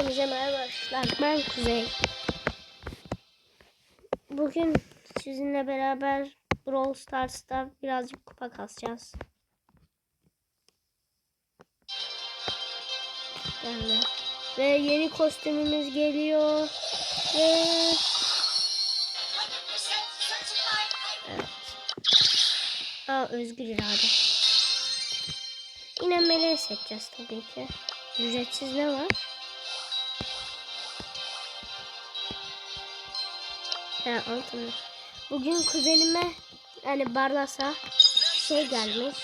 Hepinize merhaba arkadaşlar. Ben Kuzey. Bugün sizinle beraber Brawl Stars'ta birazcık kupa kasacağız. Yani. Ve yeni kostümümüz geliyor. Ve evet. Aa özgür irade. Yine meleği seçeceğiz tabii ki. Ücretsiz ne var? He altın. Bugün kuzenime yani Barlas'a şey gelmiş.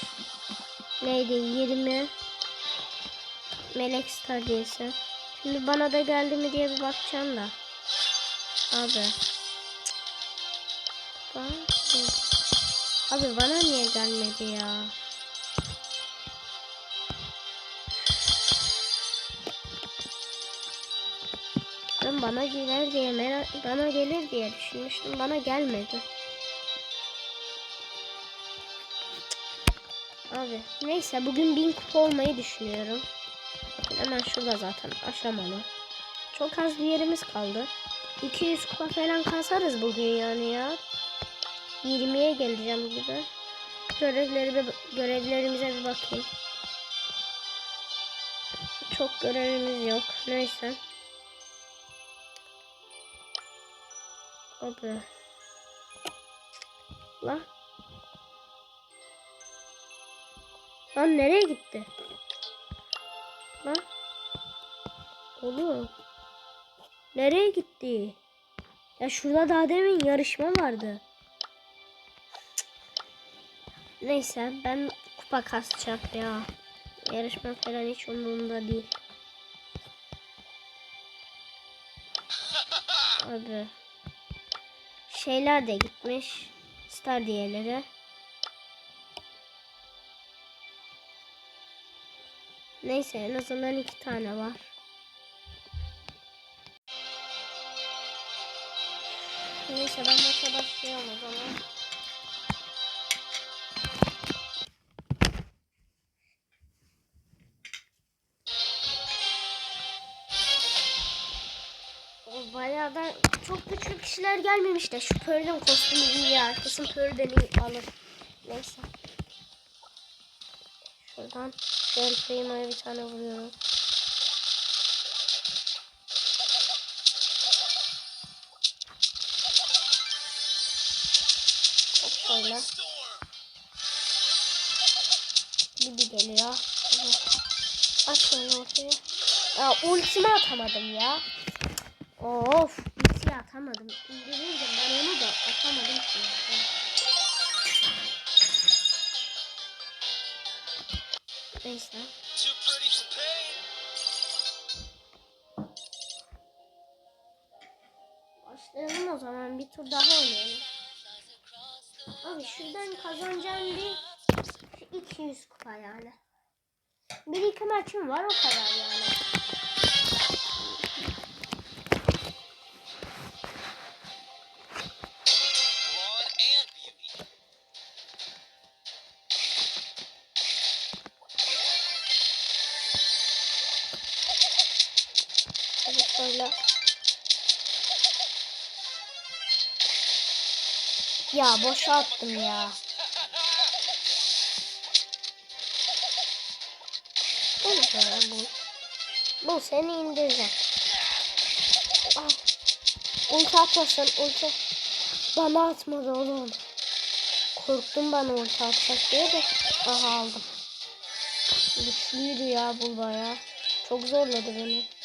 Neydi 20 Melek Star diyesi. Şimdi bana da geldi mi diye bir bakacağım da. Abi. Abi bana niye gelmedi ya? Bana gelir diye merak, bana gelir diye düşünmüştüm. Bana gelmedi. Abi neyse bugün bin kupa olmayı düşünüyorum. Bakın hemen şurada zaten aşamalı. Çok az bir yerimiz kaldı. 200 kupa falan kasarız bugün yani ya. 20'ye geleceğim gibi. Görevleri görevlerimize bir bakayım. Çok görevimiz yok. Neyse. Abi. Lan. Lan nereye gitti? Lan. Oğlum. Nereye gitti? Ya şurada daha demin yarışma vardı. Neyse ben kupa kasacağım ya. Yarışma falan hiç umurumda değil. Abi şeyler de gitmiş. Star diyeleri. Neyse en azından iki tane var. Neyse ben maça başlıyorum o zaman. Bayağı da güçlü kişiler gelmemiş de şu Pearl'ün kostümü iyi. Kesin Pearl'den alır. Neyse. Şuradan Gel Prima'ya bir tane vuruyorum. Şöyle. Gibi geliyor. Aç şöyle ortaya. Ya ultimi atamadım ya. Of atamadım. İndirirdim ben onu da atamadım. Neyse. Başlayalım o zaman bir tur daha oynayalım. Abi şuradan kazanacağım bir şu 200 kupa yani. Bir iki maçım var o kadar yani. Böyle. Ya boşa attım ya. Bu ne bu? Bu seni indireceğim. Ah. Ulti atmasın ulti. Bana atmadı oğlum. Korktum bana ulti atacak diye de. Aha aldım. Güçlüydü ya bu baya. Çok zorladı beni.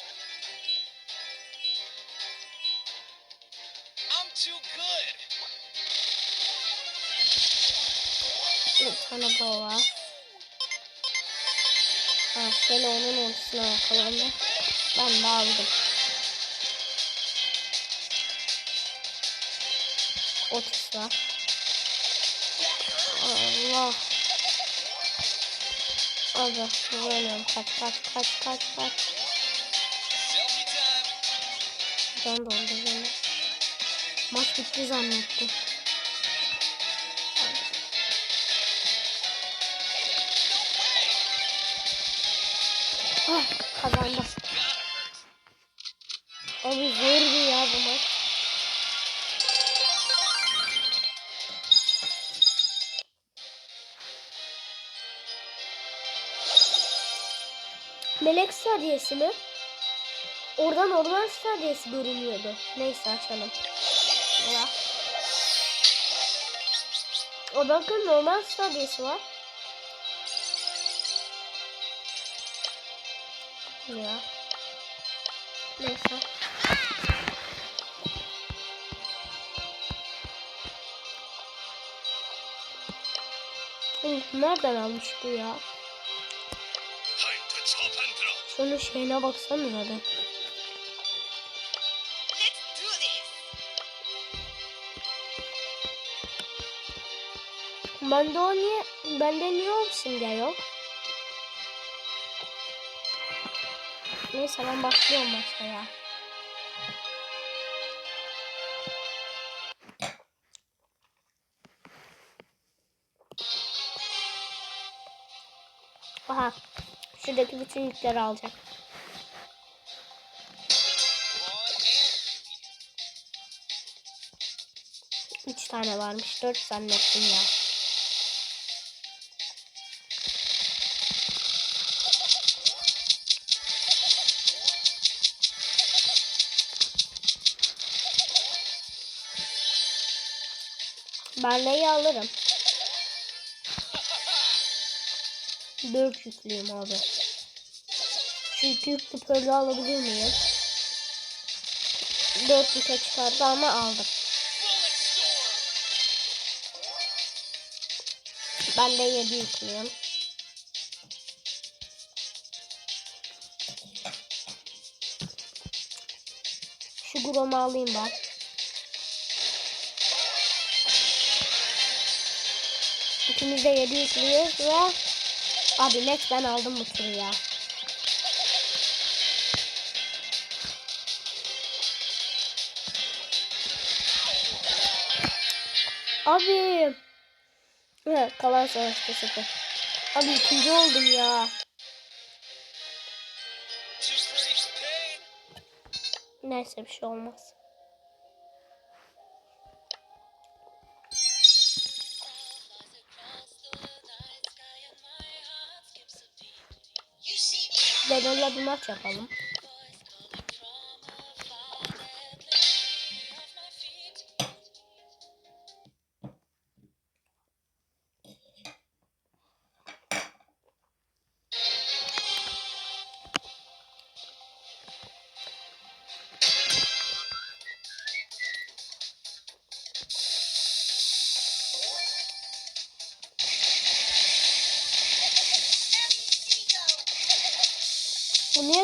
Tane bu var. Ha, şöyle onun ultisine yakalandı. Ben de aldım. Otis var. Allah. Abi vuramıyorum. Kaç kaç kaç kaç kaç. Can doldu beni. Maç bitti zannettim. Ah kazandım. Abi zordu ya bu maç. Melek Stadiyesi mi? Oradan Orman Stadiyesi görünüyordu. Neyse açalım. Ya. O bakın Orman Stadiyesi var. Ya. Neyse. Hı, Nereden almış bu ya? Şunun şeyine do this. Bende o niye, bende niye o simge yok? Neyse ben başlıyorum maçaya. Aha. Şuradaki bütün yükleri alacak. Üç tane varmış. Dört zannettim ya. Ben neyi alırım? Dört yüklüyüm abi. Şu yüklü pörlü alabilir miyim? Dört yüke çıkardı ama aldım. Ben de yedi yüklüyüm. Şu gromu alayım ben. İkimiz de yedi yüklüyüz ve abi net ben aldım bu turu ya. Abi. Evet, kalan savaşta sıfır. Abi ikinci oldum ya. Neyse bir şey olmaz. Dedo'yla bir maç yapalım.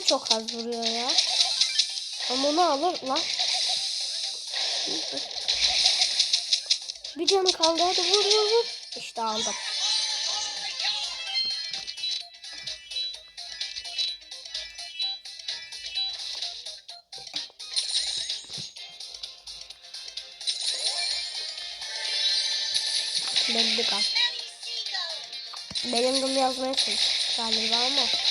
Çok az vuruyor ya? Ama onu alır lan. Bir canı kaldı hadi vur vur vur. İşte aldım. Belli kal. Benim bunu yazmaya çalış galiba ama.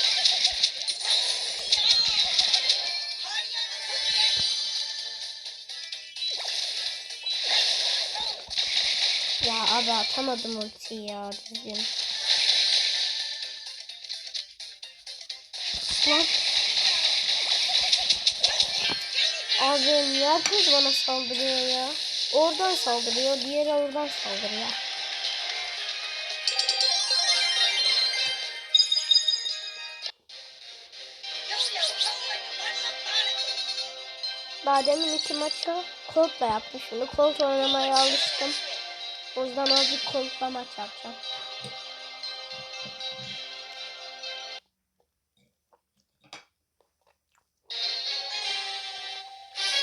Abi atamadım ultiyi ya düzgün. Lan. Abi niye herkes bana saldırıyor ya? Oradan saldırıyor, diğeri oradan saldırıyor. Daha demin iki maçı Colt'la yaptım. Şimdi Colt oynamaya alıştım. O yüzden azıcık Colt'la maç yapacağım.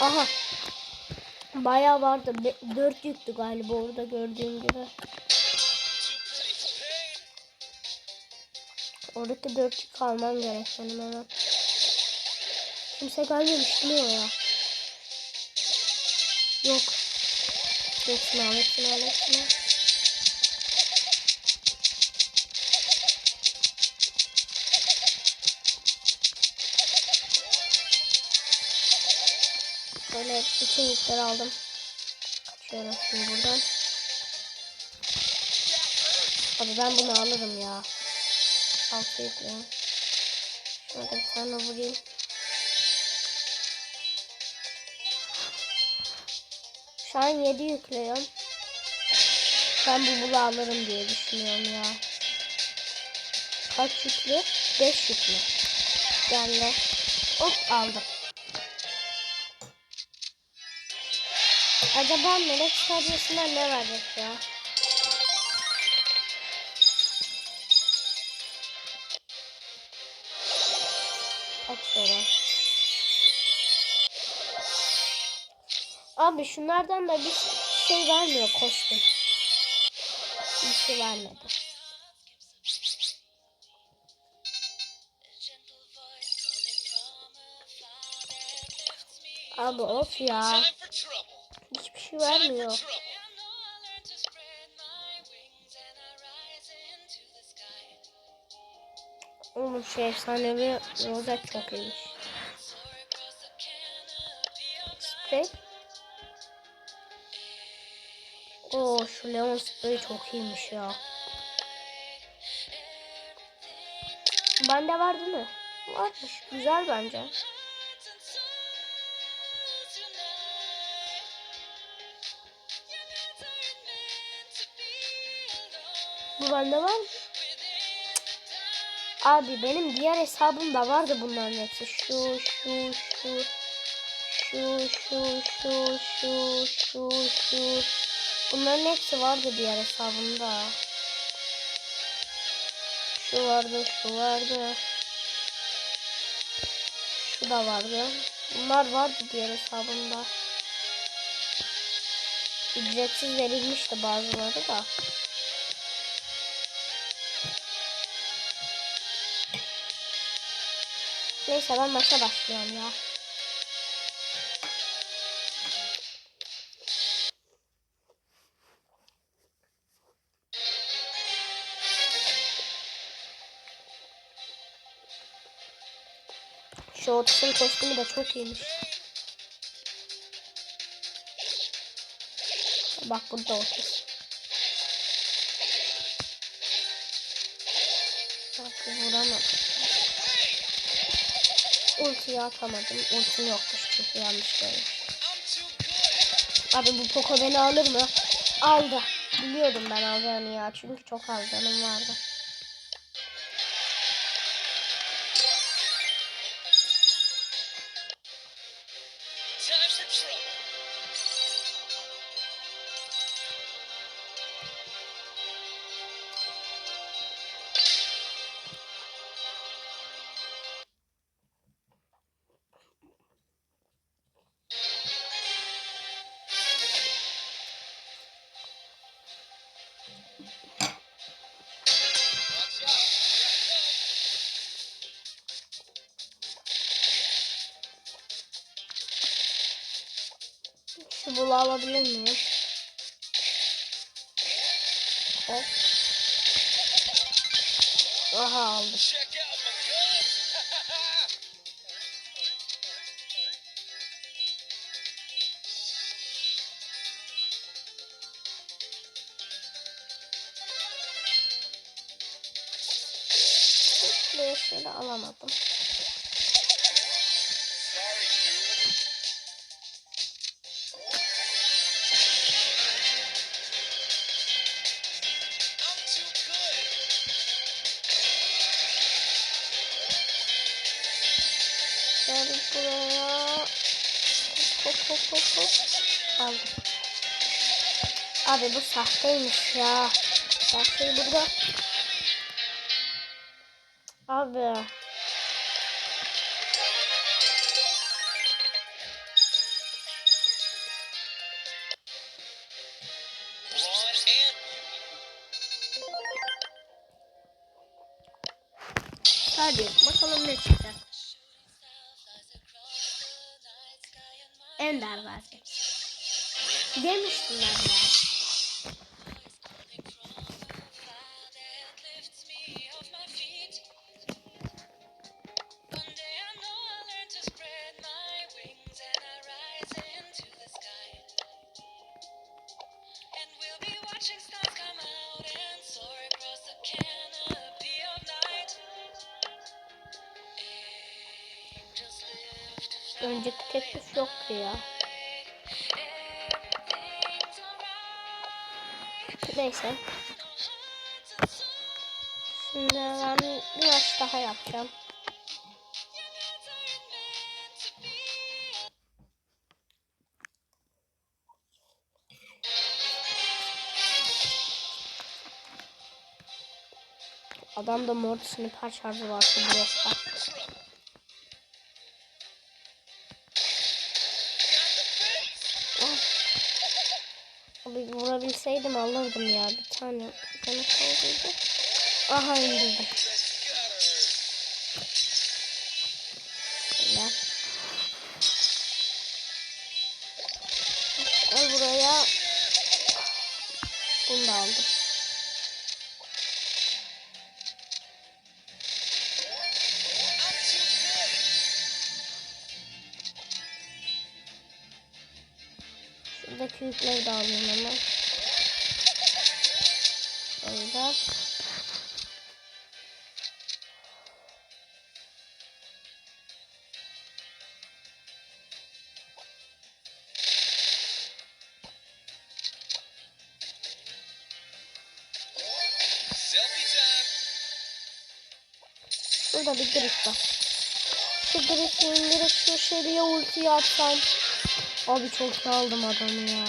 Aha. Bayağı vardı. Be- Dört yüktü galiba orada gördüğün gibi. Oradaki dört yük almam gerek benim hemen. Kimse gelmemiş mi oraya? Yok. Yok sınav et sınav et sınav. Böyle bütün yükleri aldım. Kaçıyorum şimdi buradan. Abi ben bunu alırım ya. Altı yüklüyorum. Hadi bir tane vurayım. Şu an 7 yüklüyorum. Ben bu bulu alırım diye düşünüyorum ya. Kaç yüklü? 5 yüklü. Geldi. Hop aldım. Acaba melek sadesinden ne verecek ya? Abi şunlardan da bir şey vermiyor kostüm. Bir şey vermedi. Abi of ya. Hiçbir şey vermiyor. Oğlum şu efsanevi rozet çok iyiymiş. Sprey. Oo şu Leon sprey çok iyiymiş ya. Bende var değil mi? Varmış. Güzel bence. Bu bende var mı? Abi benim diğer hesabımda vardı bunların hepsi. Şu, şu, şu. Şu, şu, şu, şu, şu, şu. Bunların hepsi vardı diğer hesabımda. Şu vardı, şu vardı. Şu da vardı. Bunlar vardı diğer hesabımda. Ücretsiz verilmişti bazıları da. Neyse ben maça başlıyorum ya. Şu Otis'in kostümü de çok iyiymiş. Bak burada Otis. Bak vuramadım. Ultiyi atamadım. Ultim yokmuş çünkü yanlış görmüş. Abi bu Poco beni alır mı? Aldı. Biliyordum ben alacağını ya. Çünkü çok az canım vardı. Bulu alabilir miyim? Hop. Aha aldım. Şöyle alamadım. Abi bu sahteymiş ya. Sahte burada. Abi. Hadi bakalım ne çıkacak. Ender verecek. Demiştim ben ya. Yapacağım. Adamda mor sniper şarjı var şu blokta. Ah. Abi vurabilseydim alırdım ya bir tane. Bir tane kaldıydı. Aha indirdim. Şurada bir drift var. Şu drifti indirip şu şeriye ultiyi atsam. Abi çok iyi aldım adamı ya.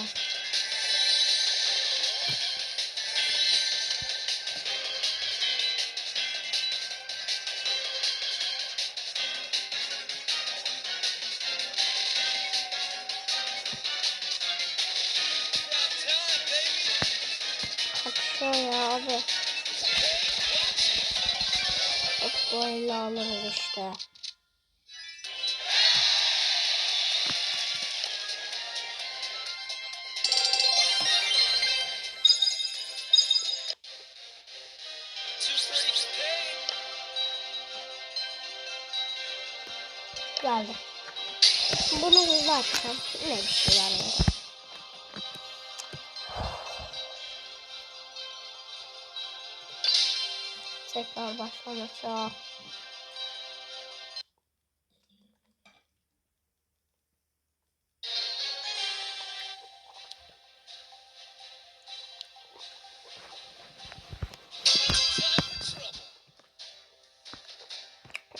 Tekrar başlamak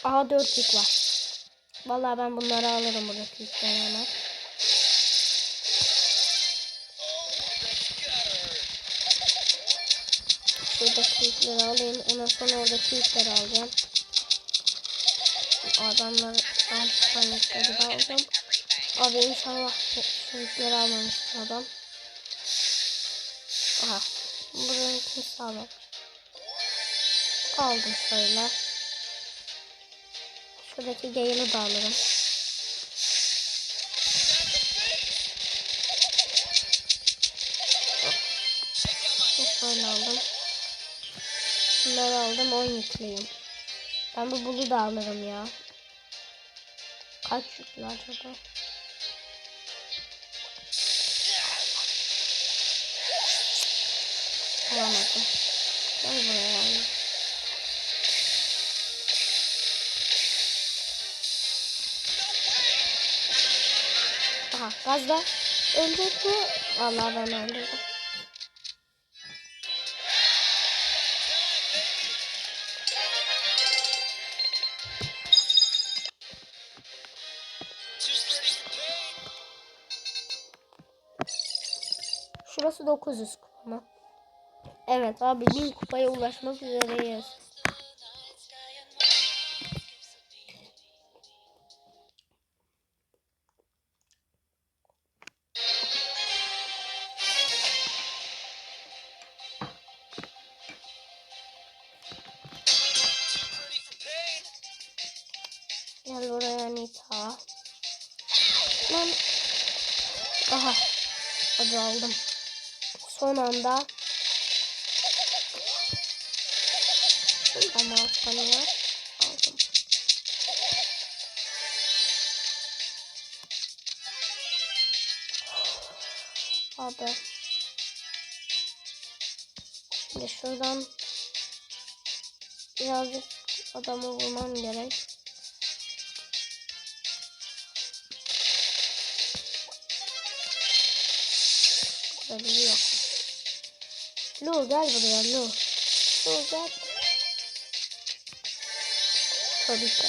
Aha dörtlük var. Vallahi ben bunları alırım buradaki hemen. Şuradaki yükleri alayım. Ondan sonra oradaki yükleri alacağım. Adamları alttan yükleri de alacağım. Abi inşallah şu yükleri adam. Aha. Burayı kimse almamış. Aldım şöyle. Şuradaki Gale'ı da alırım. 10 yükleyeyim. Ben bu bulu da alırım ya. Kaç yüklü acaba? Alamadım. Gel buraya. Aha gazda mi? Vallahi ben öldürdüm. 900 kupa mı? Evet abi 1000 kupaya ulaşmak üzereyiz. Gel buraya Nita. Lan. Aha. Hadi aldım. Son anda. Ama sanıyor. Aldım. Abi. Şimdi şuradan birazcık adamı vurmam gerek. Böyle yok. Lu gel buraya Lu. Lu gel. Tabii ki.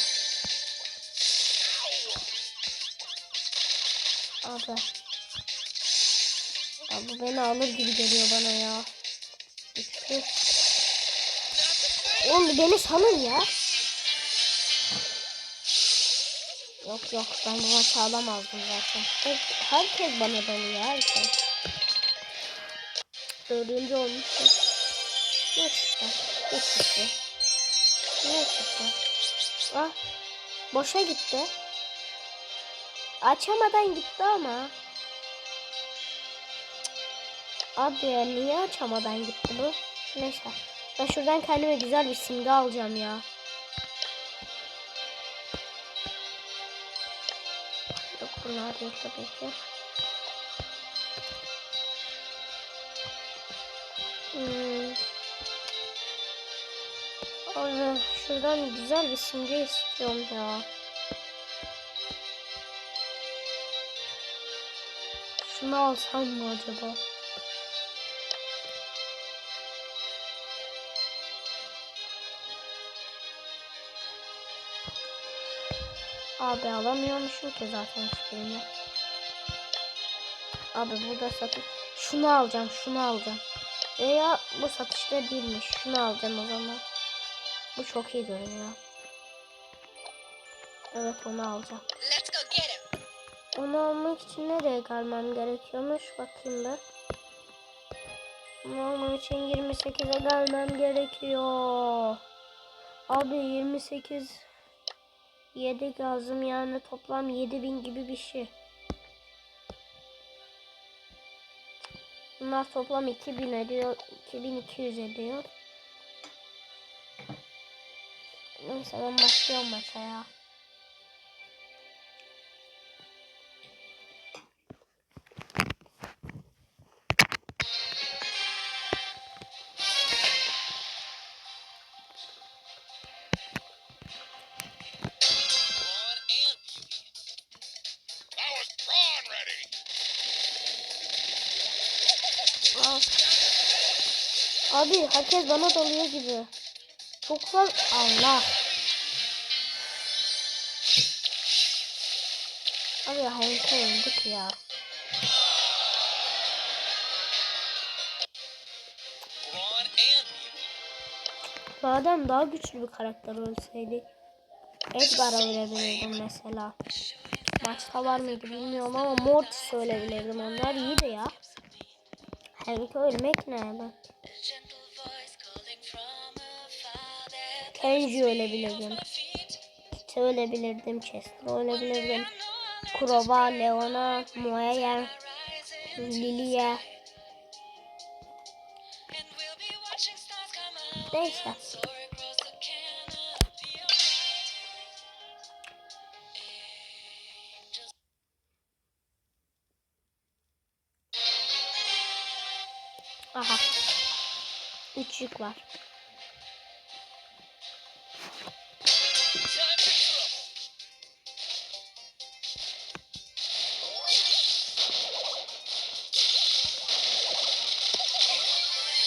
Abi. Ya bu beni alır gibi geliyor bana ya. Güçlü. Oğlum beni salın ya. Yok yok ben bu maçı alamazdım zaten. Herkes bana dalıyor herkes. Dördüncü olmuşum. Ne çıktı? Ne çıktı? Ne çıktı? Ah boşa gitti. Açamadan gitti ama. Abi ya niye açamadan gitti bu? Neyse. Ben şuradan kendime güzel bir simge alacağım ya. Yok bunlar değil tabii ki. Hmm. Abi şuradan güzel bir simge istiyorum ya. Şunu alsam mı acaba? Abi alamıyormuşum ki zaten hiçbirini. Abi burada satış. Şunu alacağım, şunu alacağım. Veya bu satışta değilmiş. Şunu alacağım o zaman. Bu çok iyi görünüyor. Evet onu alacağım. Onu almak için nereye gelmem gerekiyormuş? Bakayım ben. Onu almak için 28'e gelmem gerekiyor. Abi 28 7 lazım yani toplam 7000 gibi bir şey. Bunlar toplam 2000 ediyor. 2200 ediyor. Neyse ben başlıyorum maça ya. Herkes bana dalıyor gibi. Çok fazla Allah. Abi harika öldük ya. Madem daha güçlü bir karakter olsaydı Edgar'a verebilirdim mesela. Maçta var mıydı bilmiyorum ama Mortis söyleyebilirdim. Onlar iyiydi ya. Harika ölmek ne ben? Kenji ölebilirdim. Kite ölebilirdim. Chester ölebilirdim. Kurova, Leona, Moya, Lilia. Neyse. Aha. Üç var.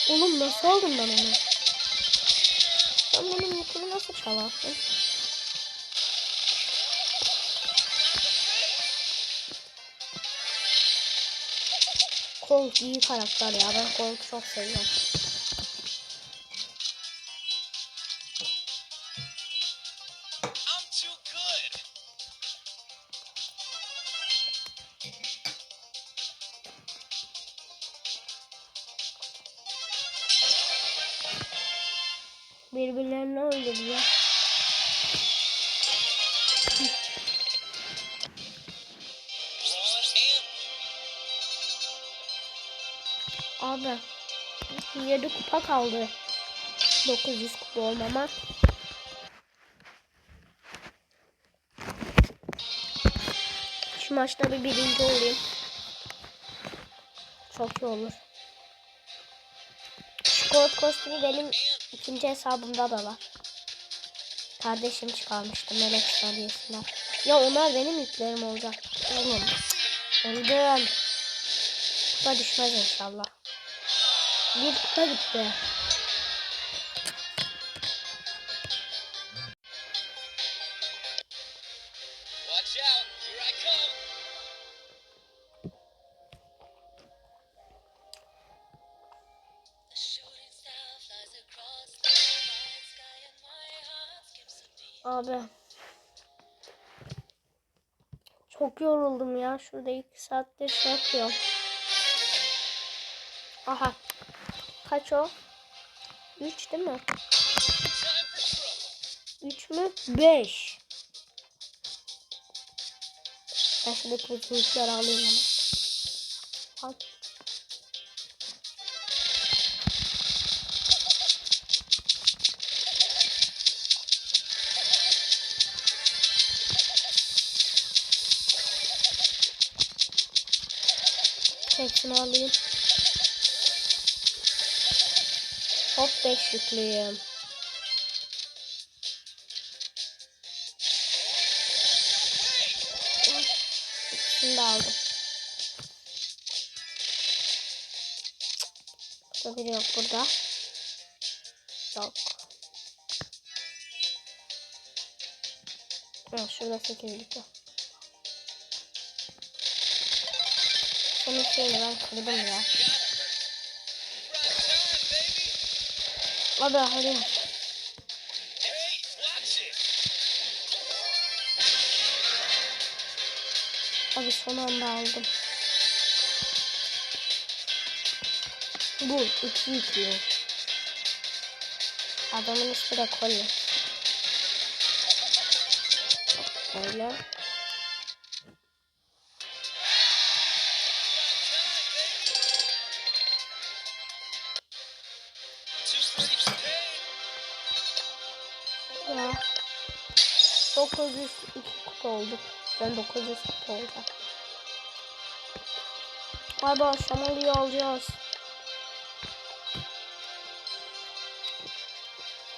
Oğlum nasıl aldım ben onu? Sen benim yükümü nasıl çalarsın? Colt iyi karakter ya. Ben Colt'u çok seviyorum. Kupa kaldı. 900 kupa olmama. Şu maçta bir birinci olayım. Çok iyi olur. Kod kostümü benim ikinci hesabımda da var. Kardeşim çıkarmıştı Melek Stadiyesi'nden. Ya onlar benim yüklerim olacak. Oğlum. Öldüm. kupa düşmez inşallah. Bir kupa gitti. Abi. Çok yoruldum ya. Şurada iki saattir şey yapıyorum. Aha. Kaç o? Üç değil mi? Time for trouble. Üç mü? Beş. Ben şuradaki bütün alayım ama. Al. Hepsini alayım. Hop 5 yüklüyüm. İkisini de aldım. Burada biri yok burada. Yok. Ha, şurada 8 bitiyor. Senin şeyini ben kırdım ya. Watch it. Abi son anda aldım. Bu iki yüklüyor. Adamın ismi de Colin. Öyle. Kupa olduk. Ben 900 kupa olacağım. Hadi aşamalıyı alacağız.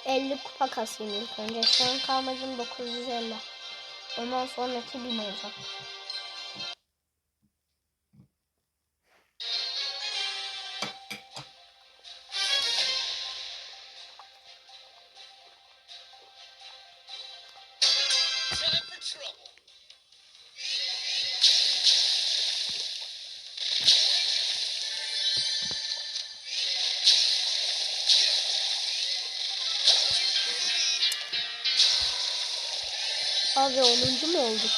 50 kupa kasayım ilk önce. Şu an kalmacım 950. Ondan sonraki 1000 olacak. Abi 10. mu olduk?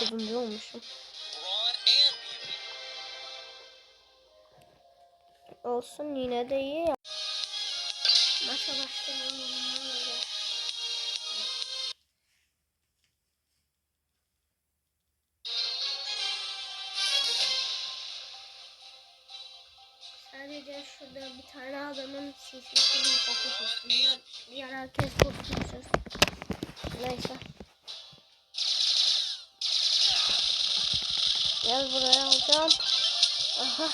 9. olmuşum. Olsun yine de iyi ya. Maça başlayalım. Sadece şurada bir tane adamın fokus olsun. Diğer, herkes fokusuz. Neyse. Gel buraya alacağım. Aha.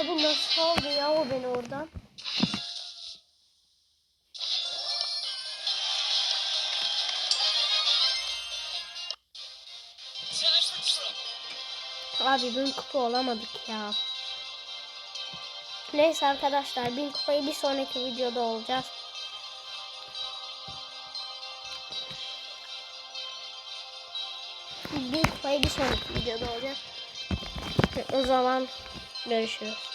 Abi nasıl aldı ya o beni oradan? Bin kupa olamadık ya. Neyse arkadaşlar bin kupayı bir sonraki videoda olacağız. Bin kupayı bir sonraki videoda olacağız. O zaman görüşürüz.